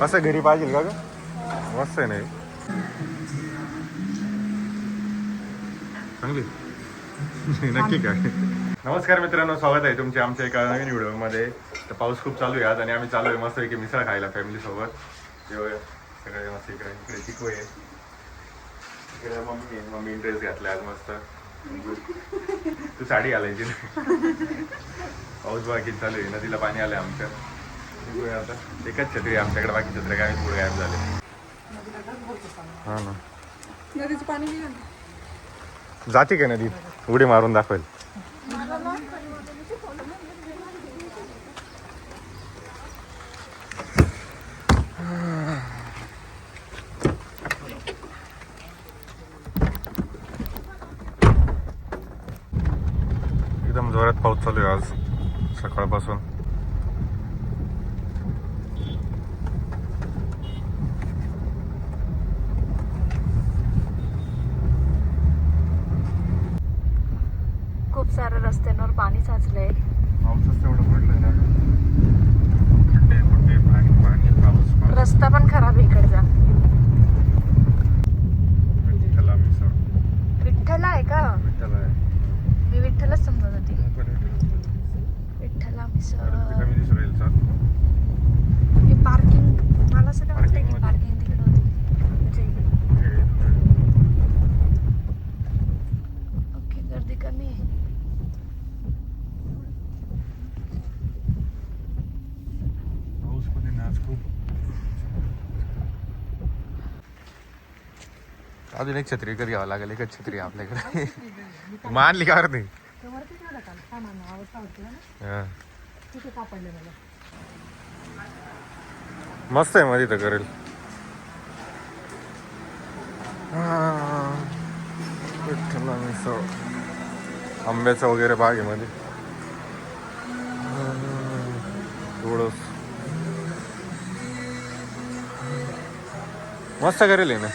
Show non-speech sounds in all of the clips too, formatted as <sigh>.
कसं घरी पाहिजे का ग? मस्त आहे नाही चांगली <laughs> नक्की काय? नमस्कार मित्रांनो स्वागत आहे तुमचे आमच्या एका नवीन व्हिडिओमध्ये. तर पाऊस खूप चालू आहे आज आणि आम्ही चालू आहे मस्त की मिसळ खायला फॅमिलीसोबत जेव्हा सगळे मस्त इकडे इकडे चिकू आहे. इकडे मम्मी मम्मी ड्रेस घातला आज मस्त. तू साडी घालायची पाऊस बाकी चालू आहे नदीला पाणी आलंय आमच्या. निघूया आता. एकच छत्री आमच्याकडे बाकी छत्री काय पुढे गायब झाले. हा ना. नदीचं पाणी जाते का नदीत उडी मारून दाखवेल. एकदम जोरात पाऊस चालू आहे आज सकाळपासून खूप साऱ्या रस्त्यांवर पाणी साचलंय. पाऊसच तेवढं पडलंय ना खड्डे खुड्डे पाणी पाणी पाऊस पाऊस रस्ता पण खराब आहे इकडचा विठ्ठला मिसळ विठ्ठला आहे का विठ्ठला आहे मी विठ्ठलच समजत होती मी पण विठ्ठला. विठ्ठला परत मिसळ ते कमी दिसून राहील सर हे पार्किंग मला असं काय वाटतं Parking की मध्ये. पार्किंग तिकडे होती म्हणजे इकडे. ओके गर्दी कमी आहे पाऊस पण आहे ना आज खूप अजून एक छत्री कधी घ्यावं लागेल एकच छत्री आपल्याकडे. मानली का? नाही. मस्त आहे मध्ये तर करेल. आंब्याचं वगैरे बाग आहे मध्ये. थोडस. मस्त करेल आहे ना.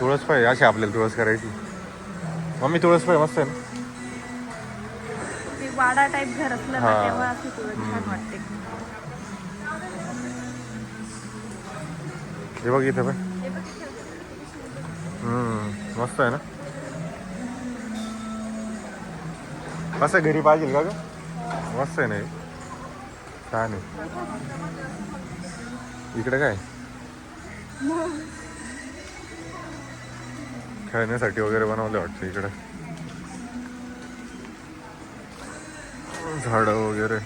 तुळस पाहिजे अशी आपल्याला तुळस करायची. मम्मी तुळस पाहिजे मस्त आहे ना. ते वाडा टाईप घर असलं हा. ना तेव्हा अशी तुळस छान वाटते. हे बघ इथं पण हम्म मस्त आहे ना. कसं घरी पाहिजे का ग? मस्त आहे ना हे. छान आहे. इकडे काय? खेळण्यासाठी वगैरे बनवले वाटतं इकडे. झाडं वगैरे.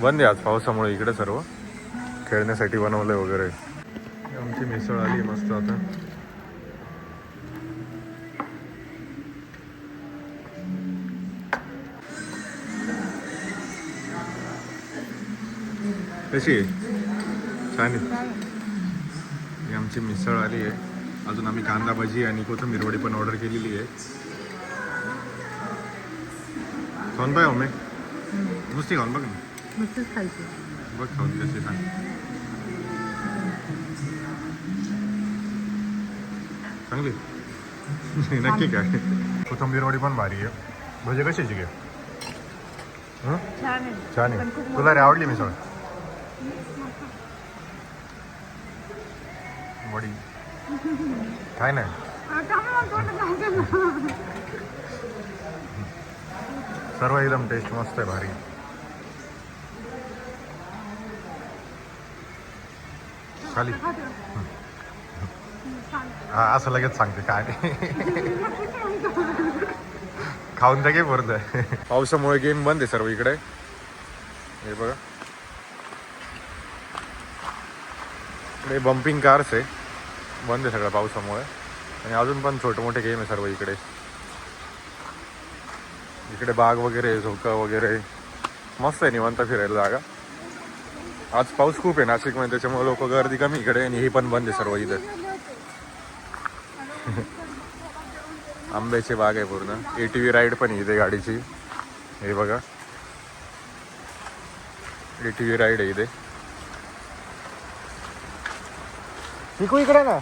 बंद आहे आज पावसामुळे इकडे सर्व. खेळण्यासाठी बनवलंय वगैरे. आमची मिसळ आली मस्त आता. कशी आहे? छान आहे. आमची मिसळ आली आहे. अजून आम्ही कांदा भजी आणि कोथिंबीर वडी पण ऑर्डर केलेली आहे. खाऊन पाय मम्मी नुसती खाऊन बघ ना. बघ खाऊन कशी सांग चांगली. <laughs> नक्की काय? कोथंबीर वडी पण भारी आहे. भजे कशाची घे हं? छान आहे. छान आहे. तुला रे आवडली मिसळ? <laughs> वडी काय नाही. सर्व एकदम टेस्ट मस्त आहे भारी. खाली. हा असं लगेच सांगते काय. खाऊन घे परत. पावसामुळे गेम बंद आहे सर्व इकडे. हे बघा. इकडे बम्पिंग कार्स आहे. बंद आहे सगळं पावसामुळे. आणि अजून पण छोटे मोठे गेम आहे सर्व इकडे. इकडे बाग वगैरे झोका वगैरे. मस्त आहे निवांत फिरायला जागा. आज पाऊस खूप आहे नाशिकमध्ये त्याच्यामुळे लोक गर्दी कमी इकडे. आणि हे पण बंद आहे सर्व इथं. <laughs> आंब्याची बाग आहे पूर्ण. ए टी व्ही राईड पण आहे इथे गाडीची. हे बघा. ए टी व्ही राईड आहे इथे. पिकू इकडे ना.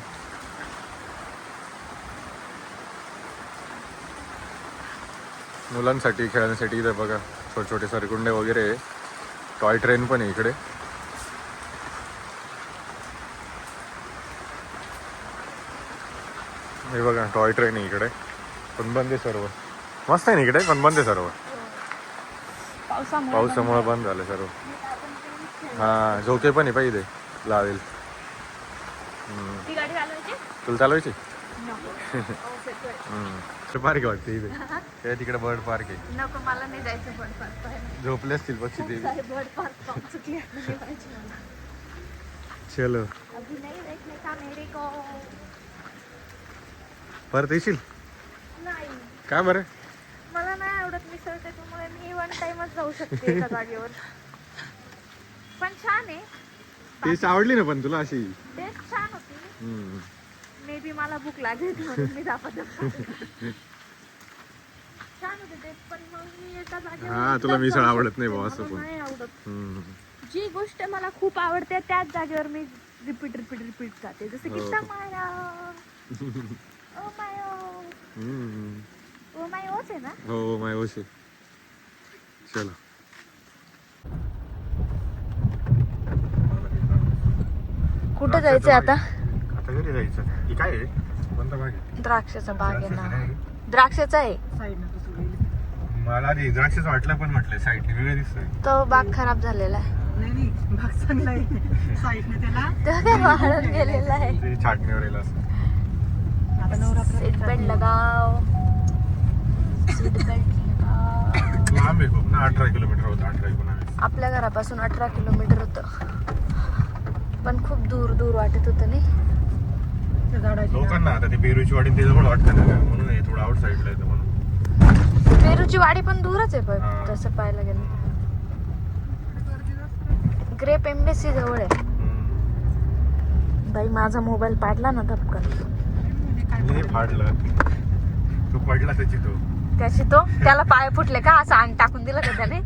मुलांसाठी खेळण्यासाठी इथे बघा छोटे छोटे सरकुंडे वगैरे टॉय ट्रेन पण आहे इकडे. हे बघा टॉय ट्रेन आहे इकडे. पण सर्व. मस्त आहे ना इकडे? पण आहे सर्व. पावसामुळे बंद. झालं सर्व. हा झोके पण आहे पाहिजे लावेल. ती गाडी चालवायची तुला चालवायची. पार्क <laughs> वाटते इथे. ते तिकडे बर्ड पार्क आहे. नको मला नाही जायचं बर्ड पार्क पाहायला झोपले असतील पक्षी ते सारे बर्ड पार्क चुकले. <laughs> चलो. अभी नहीं देखने का मेरे को परत येशील? नाही. काय बरं? मला नाही आवडत मिसळ त्याच्यामुळे मी वन टाइमच जाऊ शकते एका <laughs> जागेवर. पण छान आहे. टेस्ट आवडली ना पण तुला अशी? छान. मे बी मला भूक लागली होती म्हणून मी दाखवत छान होते टेस्ट पण मग मी एका जागेवर हा, तुला एकटाच मिसळ आवडत नाही शकते. बुवा, असं मला पण. नाही आवडत. जी गोष्ट मला खूप आवडते त्याच जागेवर मी रिपीट रिपीट रिपीट जाते जसं की हो. टमाया ओ मायो हम्म. ओ मायोच आहे ना हो माय ओशे चलो कुठं जायचंय आता जायचं? ही काय आहे? कोणता भाग आहे? द्राक्षाचा बाग आहे द्राक्षाचं ना. नाही. द्राक्षाचा आहे. मला आधी द्राक्षच वाटलं पण म्हटलं साईडने वेगळं दिसतंय. तो बाग खराब झालेला आहे. नाही नाही भाग चांगला आहे. <laughs> साईडने त्याला तो काय वाळून गेलेला आहे. ते छाटणीवर येईल असं. आता नवरात्र सीट बेल्ट लगाव. सीट बेल्ट <laughs> लगाव. लांब आहे खूप. ना अठरा किलोमीटर होतं अठरा एकोणावीस. आपल्या घरापासून अठरा किलोमीटर होतं. पण खूप दूर दूर वाटत होतं नाही. त्या झाडाची लोकांना आता ते पेरूची वाडी ते जवळ वाटतं ना म्हणून हे थोडं आउट साईडला येतं म्हणून. पेरूची वाडी पण दूरच आहे पण. तसं पाहायला गेलं ग्रेप एम्बेसी जवळ आहे. हम्म. बाई माझा मोबाईल पाडला ना धपकन. हे फाडलं. तू पडला त्याची तो. त्याची तो? त्याला पाय फुटले का? असं अंग टाकून दिलं का त्याने?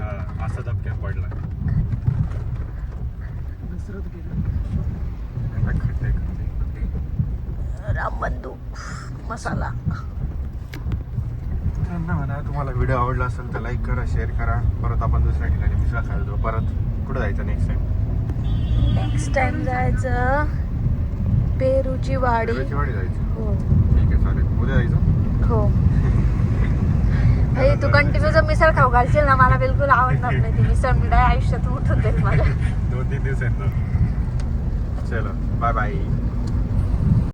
हा, असा धपक्यात पडला. खड्डे. रामबंधू मसाला. म्हणा तुम्हाला व्हिडिओ आवडला असेल तर लाईक करा शेअर करा. परत आपण दुसऱ्या ठिकाणी मिसळ खायला जाऊ परत कुठं जायचं नेक्स्ट टाइम नेक्स्ट टाइम जायचं पेरूची वाडी पेरूची वाडी जायचं. हो. ठीक आहे चालेल. उद्या जायचं? हो. तू कंटिन्यू जर मिसळ खाऊ घालशील ना मला बिलकुल आवडणार नाही. ती मिसळ मी आयुष्यात उठून देत मला. दोन तीन दिवसांनी चलो बाय बाय